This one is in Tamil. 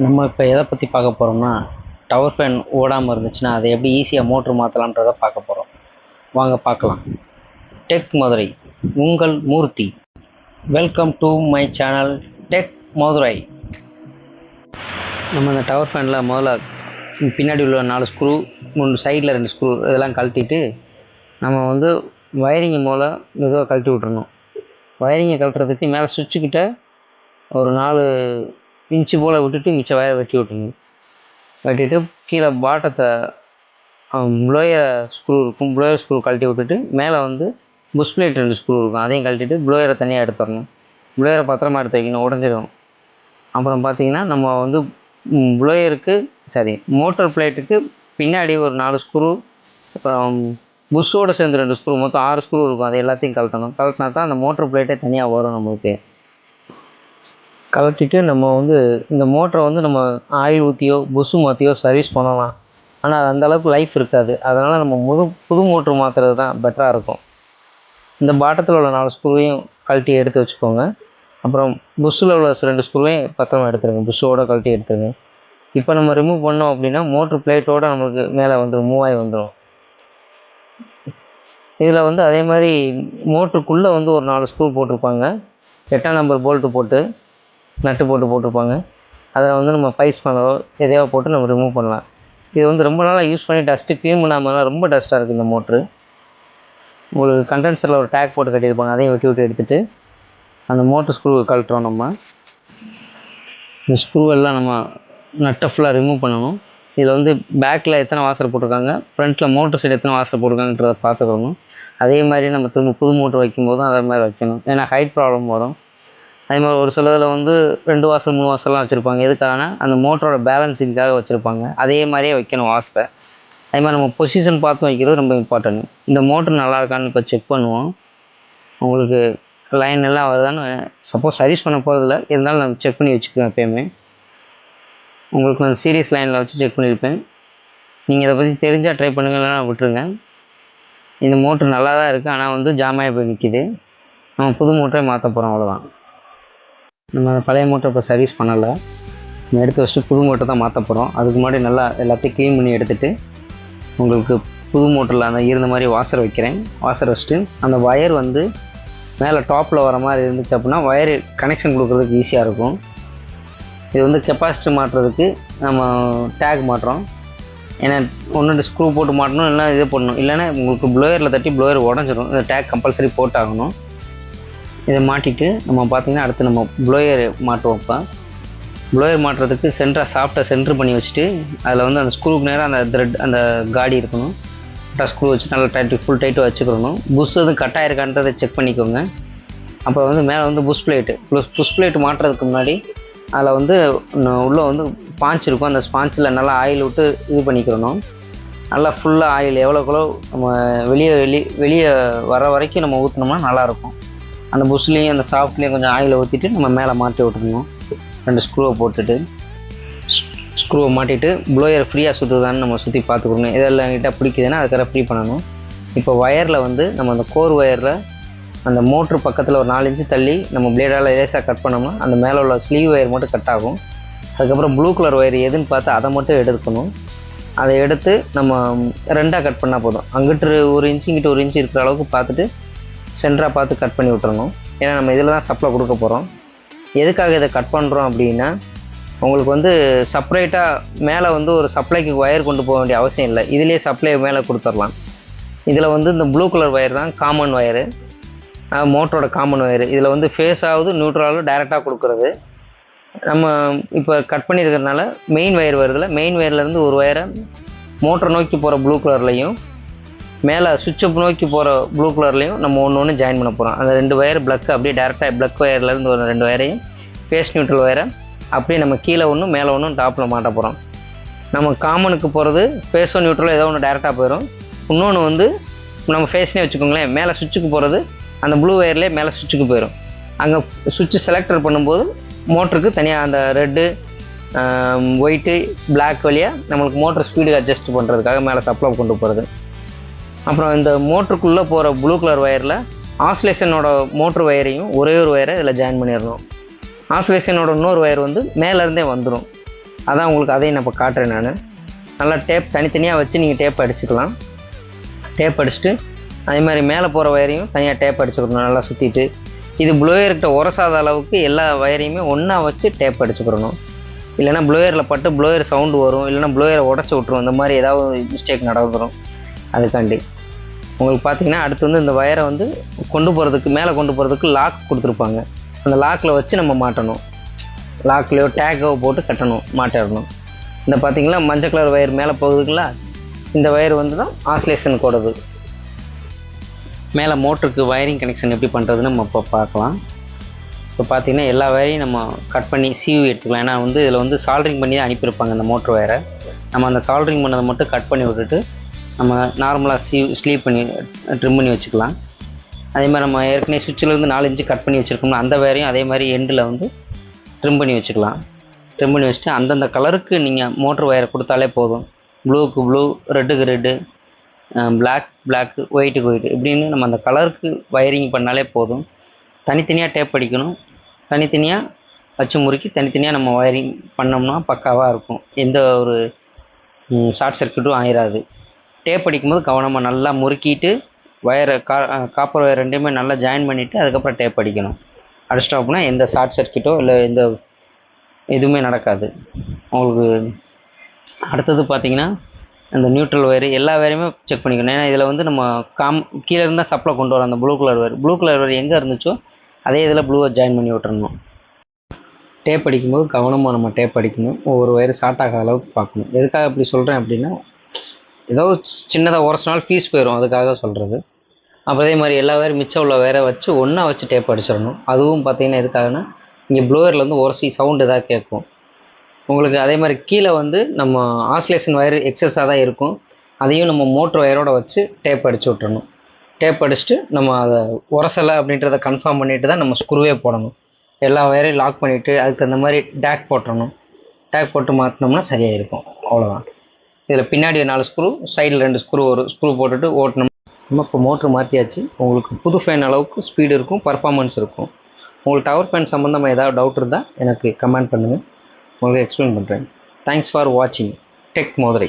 நம்ம இப்போ எதை பற்றி பார்க்க போகிறோம்னா டவர் ஃபேன் ஓடாமல் இருந்துச்சுன்னா அதை எப்படி ஈஸியாக மோட்ரு மாற்றலான்றதை பார்க்க போகிறோம் வாங்க பார்க்கலாம். டெக் மதுரை உங்கள் Murthy. Welcome to my channel tech Madurai நம்ம இந்த டவர் ஃபேனில் முதல்ல பின்னாடி உள்ள நாலு ஸ்க்ரூ மூணு சைடில் ரெண்டு ஸ்க்ரூ இதெல்லாம் கழட்டிட்டு நம்ம வந்து வயரிங்கை மூலம் மெதுவாக கழட்டி விட்றணும் வயரிங்கை கழட்டுறதுக்கு மேலே சுவிட்சுக்கிட்ட ஒரு நாலு இன்ச்சு போல் விட்டுட்டு மிச்ச வயரை வெட்டி விட்டுணும் வெட்டிட்டு கீழே பாட்டத்தை ப்ளோயர் ஸ்க்ரூ இருக்கும். ப்ளோயர் ஸ்க்ரூ கழட்டி விட்டுட்டு மேலே வந்து புஷ் பிளேட் ரெண்டு ஸ்க்ரூ இருக்கும். அதையும் கழட்டிட்டு ப்ளோயரை தனியாக எடுத்துடணும். ப்ளோயரை பத்திரமா எடுத்து வைக்கணும். உடஞ்சிடும். அப்புறம் பார்த்தீங்கன்னா நம்ம வந்து ப்ளோயருக்கு சாரி மோட்டர் பிளேட்டுக்கு பின்னாடி ஒரு நாலு ஸ்க்ரூ அப்புறம் புஷ்ஷோடு சேர்ந்து ரெண்டு ஸ்க்ரூ மொத்தம் ஆறு ஸ்க்ரூ இருக்கும். அது எல்லாத்தையும் கழட்டணும். கழட்டினா தான் அந்த மோட்டர் பிளேட்டே தனியாக வரும் நம்மளுக்கு. கழட்டிட்டு நம்ம வந்து இந்த மோட்டரை வந்து நம்ம ஆயில் ஊற்றியோ புஷ்ஷு மாற்றியோ சர்வீஸ் பண்ணலாம். ஆனால் அது அந்த அளவுக்கு லைஃப் இருக்காது. அதனால் நம்ம முது புது மோட்ரு மாற்றுறது தான் பெட்டராக இருக்கும். இந்த பாட்டத்தில் உள்ள நாலு ஸ்க்ரூவையும் கழட்டி எடுத்து வச்சுக்கோங்க. அப்புறம் புஷ்ஷில் உள்ள ரெண்டு ஸ்க்ரூவையும் பத்திரமா எடுத்துருங்க. புஷ்ஷோட கழட்டி எடுத்துருங்க. இப்போ நம்ம ரிமூவ் பண்ணோம் அப்படின்னா மோட்ரு பிளேட்டோட நம்மளுக்கு மேலே வந்துடும் மூவ் ஆகி வந்துடும் இதில் வந்து அதே மாதிரி மோட்ருக்குள்ளே வந்து ஒரு நாலு ஸ்க்ரூ போட்டிருப்பாங்க. எட்டாம் நம்பர் போல்ட்டு போட்டு நட்டு போட்டு போட்டிருப்பாங்க. அதை வந்து நம்ம பைஸ் பண்ணவோ எதையோ போட்டு நம்ம ரிமூவ் பண்ணலாம். இது வந்து ரொம்ப நாளாக யூஸ் பண்ணி டஸ்ட்டு க்ளீன் பண்ணாமல் ரொம்ப டஸ்ட்டாக இருக்குது இந்த மோட்ரு ஒரு கண்டென்சரில் ஒரு டேக் போட்டு கட்டியிருப்பாங்க. அதையும் வெட்டி விட்டு எடுத்துகிட்டு அந்த மோட்ரு ஸ்க்ரூவை கழட்டுறோம் நம்ம. இந்த ஸ்க்ரூவெல்லாம் நம்ம நட்டை ஃபுல்லாக ரிமூவ் பண்ணணும். இதில் வந்து பேக்கில் எத்தனை வாசல் போட்டிருக்காங்க? ஃப்ரண்ட்டில் மோட்டர் சைடு எத்தனை வாசல் போட்டிருக்காங்கன்றத பார்த்துக்கணும். அதே மாதிரி நம்ம திரும்ப புது மோட்ரு வைக்கும்போதும் அதே மாதிரி வைக்கணும். ஏன்னா ஹைட் ப்ராப்ளம் வரும். அதே மாதிரி ஒரு சிலதில் வந்து ரெண்டு வாசல் மூணு வாசல்லாம் வச்சுருப்பாங்க. எதுக்காகனா அந்த மோட்டரோட பேலன்ஸிங்காக வச்சுருப்பாங்க. அதே மாதிரியே வைக்கணும் வாசலை அதே மாதிரி நம்ம பொசிஷன் பார்த்து வைக்கிறது ரொம்ப இம்பார்ட்டன்ட் இந்த மோட்ரு நல்லா இருக்கான்னு இப்போ செக் பண்ணுவோம். உங்களுக்கு லைன் எல்லாம் வருதான்னு சப்போஸ் சர்வீஸ் பண்ண போகிறதில்ல இருந்தாலும் நான் செக் பண்ணி வச்சுக்குவேன் எப்பயுமே. உங்களுக்கு நான் சீரியஸ் லைனில் வச்சு செக் பண்ணியிருப்பேன். நீங்கள் இதை பற்றி தெரிஞ்சால் ட்ரை பண்ணுங்கள் நான் விட்டுருங்க. இந்த மோட்ரு நல்லா தான் இருக்குது ஆனால் வந்து ஜாமாயி போய் நிற்கிது நம்ம புது மோட்டரே மாற்ற போகிறோம் அவ்வளோதான் நம்ம பழைய மோட்டர் இப்போ சர்வீஸ் பண்ணலை. நம்ம எடுத்து வச்சுட்டு புது மோட்டர் தான் மாற்ற போகிறோம் அதுக்கு முன்னாடி நல்லா எல்லாத்தையும் க்ளீன் பண்ணி எடுத்துகிட்டு உங்களுக்கு புது மோட்டரில் அந்த இருந்த மாதிரி வாசர் வைக்கிறேன். வாசர் வச்சுட்டு அந்த ஒயர் வந்து மேலே டாப்பில் வர மாதிரி இருந்துச்சு அப்படின்னா ஒயர் கனெக்ஷன் கொடுக்குறதுக்கு ஈஸியாக இருக்கும். இது வந்து கெப்பாசிட்டி மாட்டுறதுக்கு நம்ம டேக் மாட்டுறோம் ஏன்னா ஒன்று ஸ்க்ரூ போட்டு மாட்டணும் இல்லைனா இது பண்ணணும். இல்லைன்னா உங்களுக்கு ப்ளோயரில் தட்டி ப்ளோயர் உடஞ்சிடும் இந்த டேக் கம்பல்சரி போட்டாகணும். இதை மாட்டிட்டு நம்ம பார்த்திங்கன்னா அடுத்து நம்ம ப்ளோயர் மாட்டுவோம் இப்போ ப்ளோயர் மாட்டுறதுக்கு சென்டராக சாஃப்டாக சென்ட்ரு பண்ணி வச்சுட்டு அதில் வந்து அந்த ஸ்க்ரூக்கு நேராக அந்த த்ரெட் அந்த காடி இருக்கணும். கரெக்டாக ஸ்க்ரூ வச்சு நல்லா டைட்டு ஃபுல் டைட்டு வச்சுக்கணும் புஷ் எதுவும் கட்டாயிருக்கான்றதை செக் பண்ணிக்கோங்க. அப்புறம் வந்து மேலே வந்து bush plate plus bush plate மாட்டுறதுக்கு முன்னாடி அதில் வந்து உள்ளே வந்து ஸ்பாஞ்ச் இருக்கும். அந்த ஸ்பாஞ்சில் நல்லா ஆயில் விட்டு இது பண்ணிக்கிறணும். நல்லா ஃபுல்லாக ஆயில் எவ்வளோக்குளோ நம்ம வெளியே வெளி வெளியே வர வரைக்கும் நம்ம ஊற்றினோம்னா நல்லாயிருக்கும். அந்த புஷ்லேயும் அந்த சாஃப்ட்லேயும் கொஞ்சம் ஆயில் ஊற்றிட்டு நம்ம மேலே மாட்டி விட்டுருணும் ரெண்டு ஸ்க்ரூவை போட்டுட்டு ஸ்க்ரூவை மாட்டிட்டு ப்ளோயர் ஃப்ரீயாக சுற்றுதான்னு நம்ம சுற்றி பார்த்துக்கணும். இதெல்லாம் கிட்ட பிடிக்குதுன்னா அதுக்காக ஃப்ரீ பண்ணணும். இப்போ ஒயரில் வந்து நம்ம அந்த கோர் ஒயரில் அந்த மோட்ரு பக்கத்தில் ஒரு நாலு இன்ச்சு தள்ளி நம்ம பிளேடால் லேசாக கட் பண்ணோம்னா அந்த மேலே உள்ள ஸ்லீவ் ஒயர் மட்டும் கட் ஆகும். அதுக்கப்புறம் ப்ளூ கலர் ஒயர் எதுன்னு பார்த்து அதை மட்டும் எடுக்கணும் அதை எடுத்து நம்ம ரெண்டாக கட் பண்ணால் போதும். அங்கிட்டு ஒரு இன்ச்சு இங்கிட்ட ஒரு இன்ச்சு இருக்கிற அளவுக்கு பார்த்துட்டு சென்டராக பார்த்து கட் பண்ணி விட்டுறணும். ஏன்னா நம்ம இதில் தான் சப்ளை கொடுக்க போகிறோம் எதுக்காக இதை கட் பண்ணுறோம் அப்படின்னா உங்களுக்கு வந்து செப்பரேட்டாக மேலே வந்து ஒரு சப்ளைக்கு ஒயர் கொண்டு போக வேண்டிய அவசியம் இல்லை. இதிலே சப்ளை மேலே கொடுத்துடலாம். இதில் வந்து இந்த ப்ளூ கலர் ஒயர் தான் காமன் ஒயரு மோட்டரோட காமன் ஒயர் இதில் வந்து ஃபேஸ் ஆகுது நியூட்ரலாகவும் டேரெக்டாக கொடுக்குறது. நம்ம இப்போ கட் பண்ணியிருக்கிறதுனால மெயின் ஒயர் வருதில்ல மெயின் ஒயர்லேருந்து ஒரு ஒயரை மோட்டர் நோக்கி போகிற ப்ளூ கலர்லையும் மேலே சுவிட்சை நோக்கி போகிற ப்ளூ கலர்லையும் நம்ம ஒன்று ஒன்று ஜாயின் பண்ண போகிறோம் அந்த ரெண்டு ஒயர் பிளக் அப்படியே டேரெக்டாக பிளக் ஒயர்லேருந்து ஒரு ரெண்டு ஒயரையும் ஃபேஸ் நியூட்ரல் ஒயரை அப்படியே நம்ம கீழே ஒன்றும் மேலே ஒன்றும் டாப்பில் மாட்ட போகிறோம் நம்ம காமனுக்கு போகிறது ஃபேஸோ நியூட்ரலோ ஏதோ ஒன்று டேரெக்டாக போயிடும் இன்னொன்று வந்து நம்ம ஃபேஸ்னே வச்சுக்கோங்களேன் மேலே சுவிட்சுக்கு போகிறது அந்த ப்ளூ ஒயர்லேயே மேலே சுவிட்சுக்கு போயிடும் அங்கே சுவிட்சு செலக்டர் பண்ணும்போது மோட்டருக்கு தனியாக அந்த ரெட்டு ஒயிட்டு பிளாக் வழியாக நம்மளுக்கு மோட்டர் ஸ்பீடு அட்ஜஸ்ட் பண்ணுறதுக்காக மேலே சப்ளை கொண்டு போகிறது அப்புறம் இந்த மோட்டருக்குள்ளே போகிற ப்ளூ கலர் ஒயரில் ஆஸ்லேஷனோட மோட்ரு ஒயரையும் ஒரே ஒரு ஒயரை இதில் ஜாயின் பண்ணிடணும். ஆஸ்லேஷனோட இன்னொரு ஒயர் வந்து மேலேருந்தே வந்துடும் அதான் உங்களுக்கு அதையும் நான் இப்போ காட்டுறேன் நான். நல்லா டேப் தனித்தனியாக வச்சு நீங்கள் டேப் அடிச்சுக்கலாம். டேப் அடிச்சுட்டு அதே மாதிரி மேலே போகிற வயரையும் தனியாக டேப் அடிச்சுக்கணும் நல்லா சுற்றிட்டு இது ப்ளோயர்கிட்ட உரசாத அளவுக்கு எல்லா வயரையுமே ஒன்றா வச்சு டேப் அடிச்சுக்கிறணும் இல்லைனா ப்ளோயரில் பட்டு ப்ளோயர் சவுண்டு வரும். இல்லைன்னா ப்ளோயரை உடச்சி விட்ரும் இந்த மாதிரி ஏதாவது மிஸ்டேக் நடந்துடும் அதுக்காண்டி உங்களுக்கு பார்த்தீங்கன்னா அடுத்து வந்து இந்த ஒயரை வந்து கொண்டு போகிறதுக்கு மேலே கொண்டு போகிறதுக்கு லாக் கொடுத்துருப்பாங்க. அந்த லாக்கில் வச்சு நம்ம மாட்டணும். லாக்லேயோ டேக்கோ போட்டு கட்டணும் மாட்டிடணும். இந்த பார்த்திங்களா மஞ்சள் கலர் வயர் மேலே போகுதுங்களா? இந்த ஒயர் வந்து தான் ஆஸ்லேஷன் கூடது. மேலே மோட்டருக்கு வயரிங் கனெக்ஷன் எப்படி பண்ணுறதுன்னு நம்ம இப்போ பார்க்கலாம். இப்போ பார்த்திங்கன்னா எல்லா வயரையும் நம்ம கட் பண்ணி சீவி எடுத்துக்கலாம். ஏன்னா வந்து இதில் வந்து சால்ட்ரிங் பண்ணி தான் அனுப்பியிருப்பாங்க இந்த மோட்ரு வயரை நம்ம அந்த சால்ட்ரிங் பண்ணதை மட்டும் கட் பண்ணி விட்டுட்டு நம்ம நார்மலாக சீவ் ஸ்லீவ் பண்ணி ட்ரிம் பண்ணி வச்சுக்கலாம். அதே மாதிரி நம்ம ஏற்கனவே சுவிட்சிலேருந்து நாலு இன்ச்சு கட் பண்ணி வச்சுருக்கோம்னா அந்த வயரையும் அதே மாதிரி எண்டில் வந்து ட்ரிம் பண்ணி வச்சுக்கலாம். ட்ரிம் பண்ணி வச்சுட்டு அந்தந்த கலருக்கு நீங்கள் மோட்ரு ஒயரை கொடுத்தாலே போதும். ப்ளூக்கு ப்ளூ ரெட்டுக்கு ரெட்டு பிளாக் பிளாக் ஒயிட்டுக்கு ஒயிட் இப்படின்னு நம்ம அந்த கலருக்கு வயரிங் பண்ணாலே போதும். தனித்தனியாக டேப் அடிக்கணும். தனித்தனியாக வச்சு முறுக்கி தனித்தனியாக நம்ம ஒயரிங் பண்ணோம்னா பக்காவாக இருக்கும். எந்த ஒரு ஷார்ட் சர்க்யூட்டும் ஆயிராது. டேப் அடிக்கும்போது கவனமாக நல்லா முறுக்கிட்டு ஒயரை கா காப்பர் ஒயர் ரெண்டையுமே நல்லா ஜாயின் பண்ணிவிட்டு அதுக்கப்புறம் டேப் அடிக்கணும். அடிச்சிட்டோம் எந்த ஷார்ட் சர்க்யூட்டோ இல்லை எந்த எதுவுமே நடக்காது. உங்களுக்கு அடுத்தது பார்த்தீங்கன்னா அந்த நியூட்ரல் ஒயர் எல்லா வேரையுமே செக் பண்ணிக்கணும். ஏன்னா இதில் வந்து நம்ம காம் கீழே இருந்தால் சப்ளை கொண்டு வரோம் அந்த blue colour wire blue colour wire எங்கே இருந்துச்சோ அதே இதில் ப்ளூவை ஜாயின் பண்ணி விட்டுறணும். டேப் அடிக்கும்போது கவனமாக நம்ம டேப் அடிக்கணும். ஒவ்வொரு ஒயர் ஷார்ட் ஆகாத அளவுக்கு பார்க்கணும். எதுக்காக இப்படி சொல்கிறேன் அப்படின்னா ஏதோ சின்னதாக உரசினாலும் ஃபீஸ் போயிடும் அதுக்காக சொல்கிறது அப்போ அதே மாதிரி எல்லா வயரும் மிச்சம் உள்ள வயரை வச்சு ஒன்றா வச்சு டேப் அடிச்சிடணும். அதுவும் பார்த்தீங்கன்னா எதுக்காகனா இங்கே ப்ளோயரில் வந்து உரசி சவுண்டு எதாவது கேட்கும். உங்களுக்கு அதே மாதிரி கீழே வந்து நம்ம ஆஸ்லேஷன் வயர் எக்ஸஸாக தான் இருக்கும். அதையும் நம்ம மோட்ரு வயரோட வச்சு டேப் அடிச்சு விட்டுறணும். டேப் அடிச்சுட்டு நம்ம அதை உரசலை அப்படின்றத கன்ஃபார்ம் பண்ணிட்டு தான் நம்ம ஸ்க்ரூவே போடணும். எல்லா வயரையும் லாக் பண்ணிவிட்டு அதுக்கு அந்த மாதிரி டேக் போட்டுறணும். டேக் போட்டு மாற்றினோம்னா சரியாக இருக்கும் அவ்வளோதான் இதில் பின்னாடி நாலு ஸ்க்ரூ சைடில் ரெண்டு ஸ்க்ரூ ஒரு ஸ்க்ரூ போட்டுட்டு ஓட்டணும். நம்ம இப்போ மோட்ரு மாற்றியாச்சு உங்களுக்கு புது ஃபேன் அளவுக்கு ஸ்பீடு இருக்கும் பர்ஃபார்மன்ஸ் இருக்கும். உங்களுக்கு டவர் ஃபேன் சம்மந்தமாக ஏதாவது டவுட் இருந்தால் எனக்கு கமெண்ட் பண்ணுங்கள் உங்களுக்கு எக்ஸ்பிளைன் பண்ணுறேன் தேங்க்ஸ் ஃபார் வாட்சிங் டெக் மோதுரை